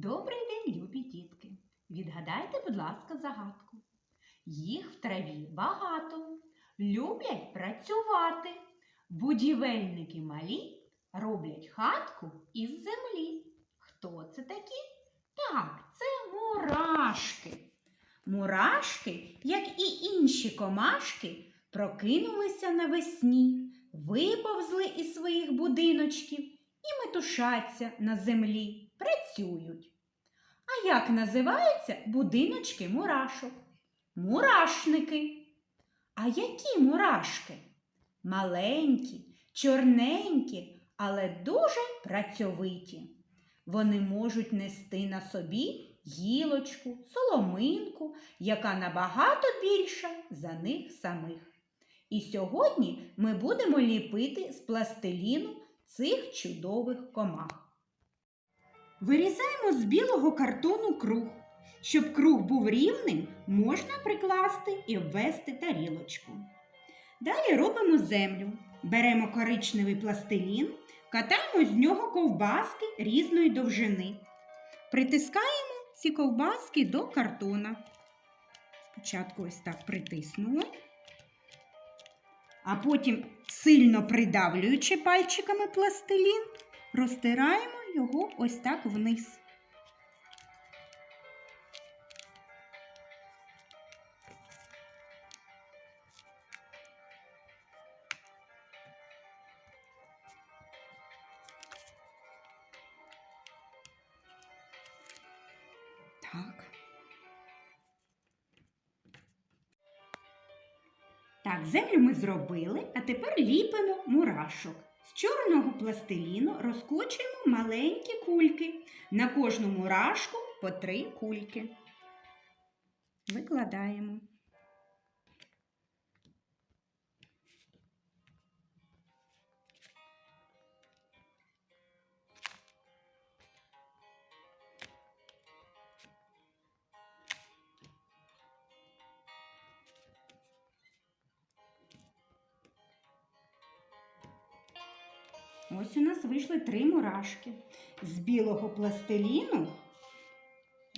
Добрий день, любі дітки! Відгадайте, будь ласка, загадку. Їх в траві багато, люблять працювати. Будівельники малі роблять хатку із землі. Хто це такі? Так, це мурашки. Мурашки, як і інші комашки, прокинулися навесні, виповзли із своїх будиночків і метушаться на землі, працюють. А як називаються будиночки мурашок? Мурашники. А які мурашки? Маленькі, чорненькі, але дуже працьовиті. Вони можуть нести на собі гілочку, соломинку, яка набагато більша за них самих. І сьогодні ми будемо ліпити з пластиліну цих чудових комах. Вирізаємо з білого картону круг. Щоб круг був рівним, можна прикласти і обвести тарілочку. Далі робимо землю. Беремо коричневий пластилін, катаємо з нього ковбаски різної довжини. Притискаємо ці ковбаски до картона. Спочатку ось так притиснули, а потім, сильно придавлюючи пальчиками пластилін, розтираємо його ось так вниз. Так. Так, землю ми зробили, а тепер ліпимо мурашок. З чорного пластиліну розкочуємо маленькі кульки. На кожному рашку по три кульки. Викладаємо. Ось у нас вийшли три мурашки. З білого пластиліну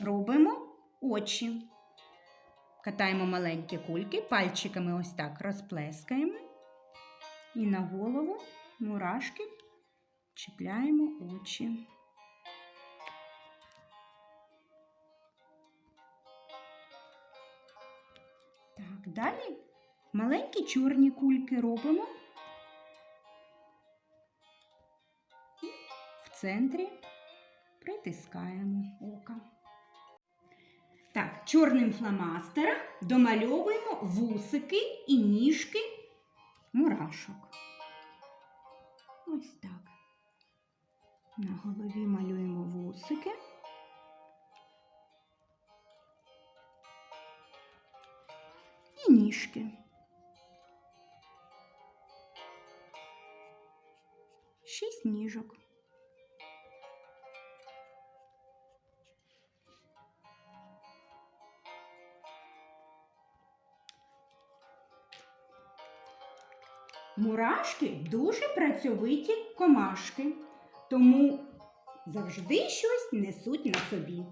робимо очі. Катаємо маленькі кульки, пальчиками ось так розплескаємо. І на голову мурашки чіпляємо очі. Так, далі маленькі чорні кульки робимо. Центрі притискаємо око. Так, чорним фломастером домальовуємо вусики і ніжки мурашок. Ось так. На голові малюємо вусики. І ніжки. Шість ніжок. Мурашки дуже працьовиті комашки, тому завжди щось несуть на собі.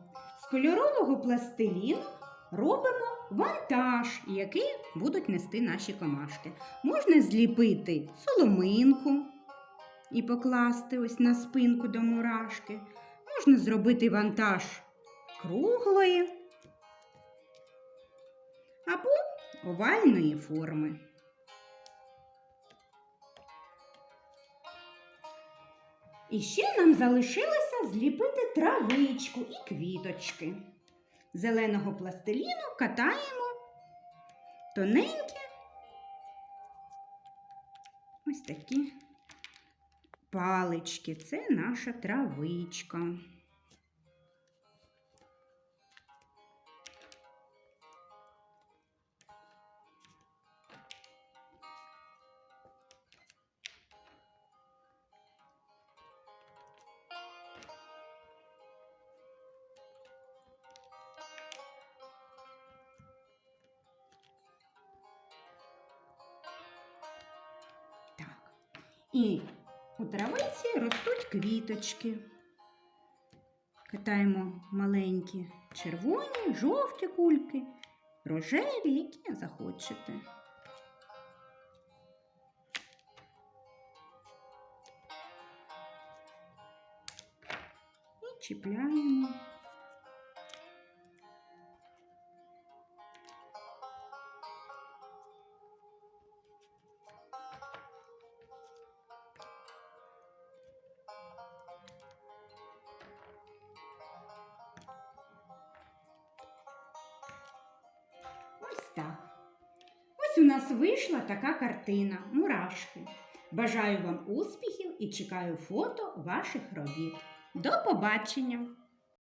З кольорового пластиліну робимо вантаж, який будуть нести наші комашки. Можна зліпити соломинку і покласти ось на спинку до мурашки. Можна зробити вантаж круглої або овальної форми. І ще нам залишилося зліпити травичку і квіточки. Зеленого пластиліну катаємо тоненькі ось такі палички. Це наша травичка. І у травиці ростуть квіточки. Питаємо маленькі червоні, жовті кульки, рожеві, які захочете. І чіпляємо. Ось у нас вийшла така картина мурашки. Бажаю вам успіхів і чекаю фото ваших робіт. До побачення!